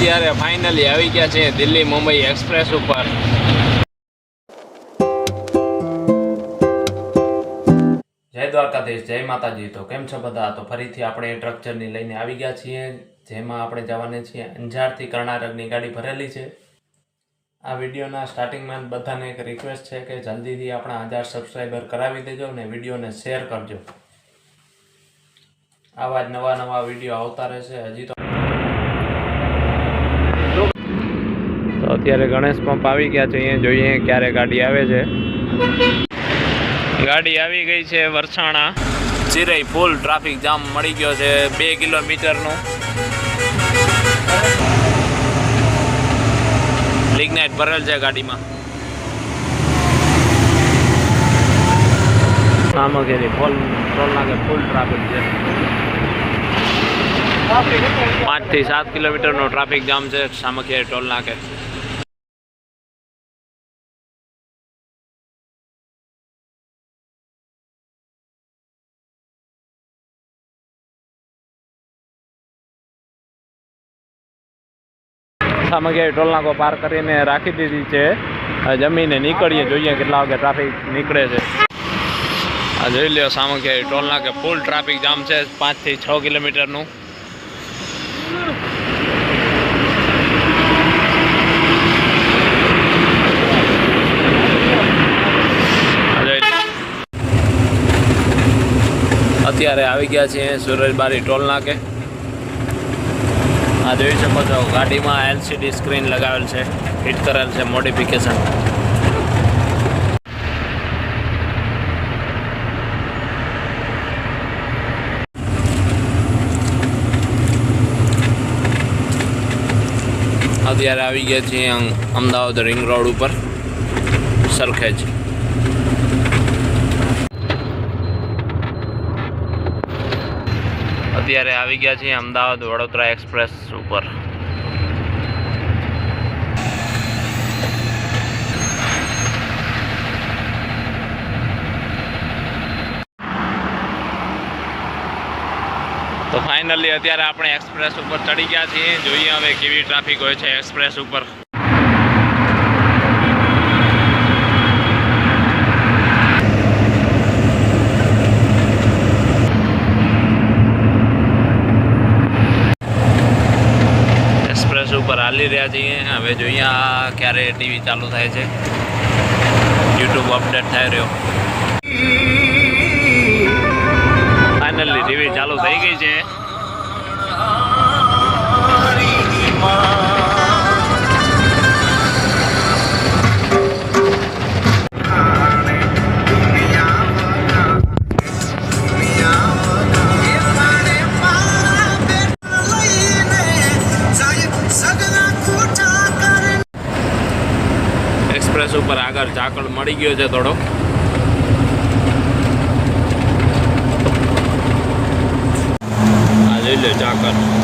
અત્યારે ફાઇનલી આવી ગયા છે દિલ્હી મુંબઈ એક્સપ્રેસ ઉપર. જય દ્વારકાધીશ, જય માતાજી. તો કેમ છો બધા? તો ફરીથી આપણે ટ્રક જર્ની લઈને આવી ગયા છીએ, જેમાં આપણે જવાને છીએ અંજારથી કર્ણાટકની ગાડી ભરેલી છે. આ વિડીયોના સ્ટાર્ટિંગમાં બધાને એક રિક્વેસ્ટ છે કે જલ્દીથી આપણા હજાર સબસ્ક્રાઈબર કરાવી દેજો અને વિડીયોને શેર કરજો. આવા જ નવા નવા વીડિયો આવતા રહેશે. હજી તો તો અત્યારે ગણેશ પંપ આવી ગયા છે અહીંયા જોઈએ ક્યારે ગાડી આવે છે. ગાડી આવી ગઈ છે Varsana. Chirai full traffic jam મળી ગયો છે બે કિલોમીટરનું. લિગ્નાઇટ ભરેલ છે ગાડીમાં. સામગ્રી ફૂલ ટોલ નાકે ફૂલ ટ્રાફિક છે. પાંચથી સાત કિલોમીટરનો ટ્રાફિક જામ છે સામખિયારી ટોલ નાકે. સામગ્રી ટોલનાકો પાર કરીને રાખી દીધી છે. જમીને નીકળીએ, જોઈએ કેટલા વાગે ટ્રાફિક નીકળે છે. આ જોઈ લ્યો સામગ્રી ટોલનાકે ફૂલ ટ્રાફિક જામ છે, પાંચથી છ કિલોમીટરનું. અત્યારે આવી ગયા છીએ સુરજબારી ટોલ નાકે આ જોઈ શકો છો, ગાડીમાં એલસીડી સ્ક્રીન લગાવેલ છે, ફિટ કરેલ છે મોડિફિકેશન અત્યારે આવી ગયા છીએ અમદાવાદ રિંગ રોડ ઉપર, સરખેજ. અત્યારે આવી ગયા છીએ અમદાવાદ વડોદરા એક્સપ્રેસ ઉપર. તો ફાઇનલી અત્યારે આપણે એક્સપ્રેસ ઉપર ચડી ગયા છીએ. જોઈએ હવે કેવી ટ્રાફિક હોય છે એક્સપ્રેસ ઉપર. હાલી રહ્યા છીએ. હવે જોઈએ આ ક્યારે ટીવી ચાલુ થાય છે. યુટ્યુબ અપડેટ થઈ રહ્યો. ફાઇનલી ટીવી ચાલુ થઈ ગઈ છે. એક્સપ્રેસ ઉપર આગળ ઝાકળ મળી ગયો છે થોડો આ જોઈ લો ઝાકળ.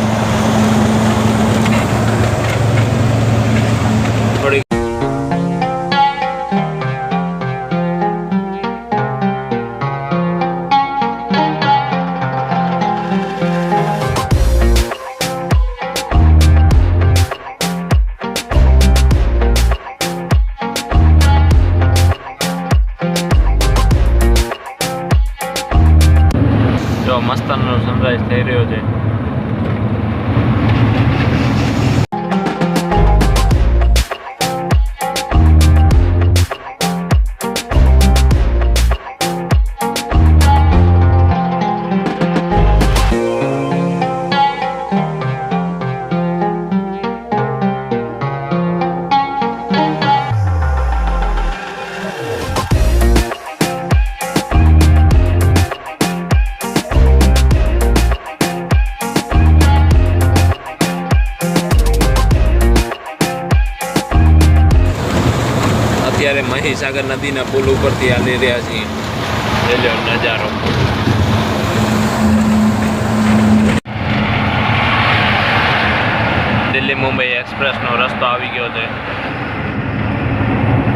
મહીસાગર નદીના પુલ ઉપરથી હાલી રહ્યા છીએ. નજારો. દિલ્હી મુંબઈ એક્સપ્રેસનો રસ્તો આવી ગયો છે.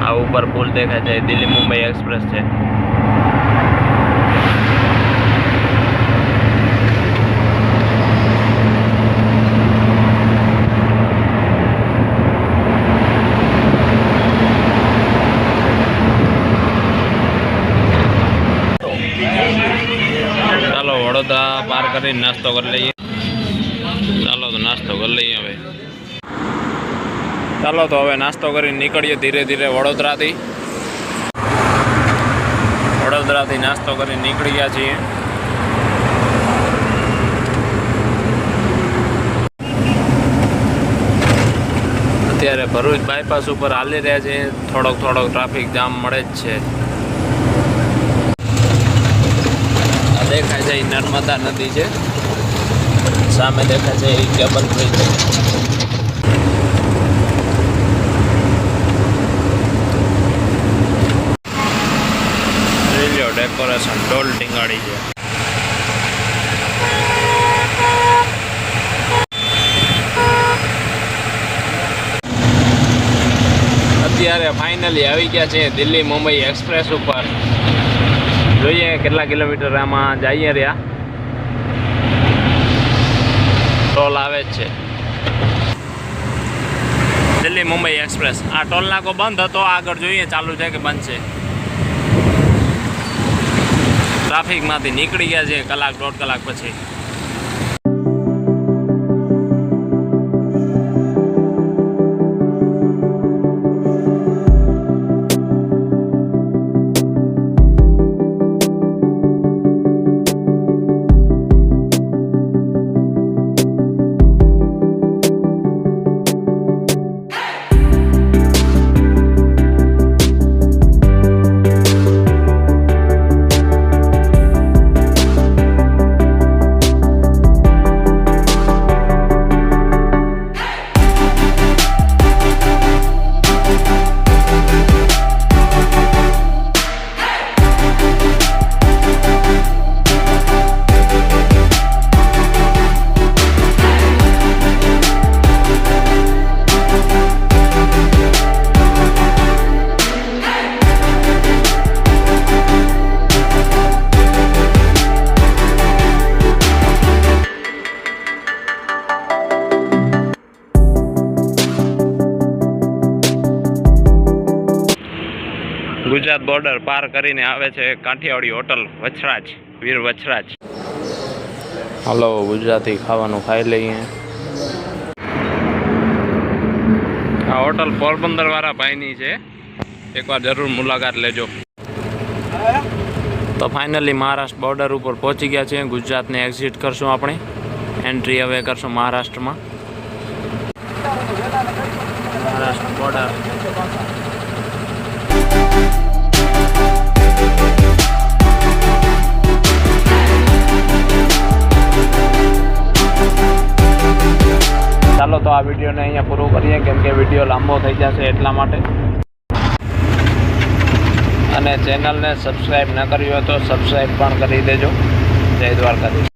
આ ઉપર પુલ દેખાય છે. દિલ્હી મુંબઈ એક્સપ્રેસ છે. કરીને નાસ્તો કરી લઈએ. ચાલો તો નાસ્તો કરી લઈએ હવે. ચાલો તો હવે નાસ્તો કરીને નીકળીએ ધીરે ધીરે વડોદરાથી. વડોદરાથી નાસ્તો કરીને નીકળી ગયા છીએ. અત્યારે ભરૂચ બાયપાસ ઉપર હાલી રહ્યા છે. થોડોક થોડોક ટ્રાફિક જામ મળે જ છે આ દેખાય છે એ નર્મદા નદી છે. સામે દેખાય છે એ કેબલ બ્રિજ ડેકોરેશન ડોલ ટીંગાડી છે. અત્યારે ફાઇનલી આવી ગયા છે દિલ્હી મુંબઈ એક્સપ્રેસ ઉપર. જોઈએ કેટલા કિલોમીટર આમાં જઈએ રહ્યા. ટોલ આવે જ છે. દિલ્હી મુંબઈ એક્સપ્રેસ. આ ટોલ નાકો બંધ હતો, આગળ જોઈએ ચાલુ છે કે બંધ છે. ટ્રાફિકમાંથી નીકળી ગયા છે, કલાક દોઢ કલાક પછી. ગુજરાત બોર્ડર પાર કરીને આવે છે કાઠિયાવાડી હોટલ વછરાજ વીર વછરાજ. હાલો ગુજરાતી ખાવાનું ખાઈ લઈએ. આ હોટલ પોરબંદર વાળા ભાઈની છે. એકવાર જરૂર મુલાકાત લેજો. તો ફાઇનલી મહારાષ્ટ્ર બોર્ડર ઉપર પહોંચી ગયા છે ગુજરાતને એક્ઝિટ કરશું આપણે. એન્ટ્રી હવે કરશું મહારાષ્ટ્રમાં. મહારાષ્ટ્ર બોર્ડર ચાલો તો આ વિડીયોને અહીંયા પૂરો કરીએ, કેમ કે વીડિયો લાંબો થઈ જશે એટલા માટે. અને ચેનલને સબસ્ક્રાઈબ ન કરી હોય તો સબસ્ક્રાઈબ પણ કરી દેજો. જય દ્વારકાધીશ.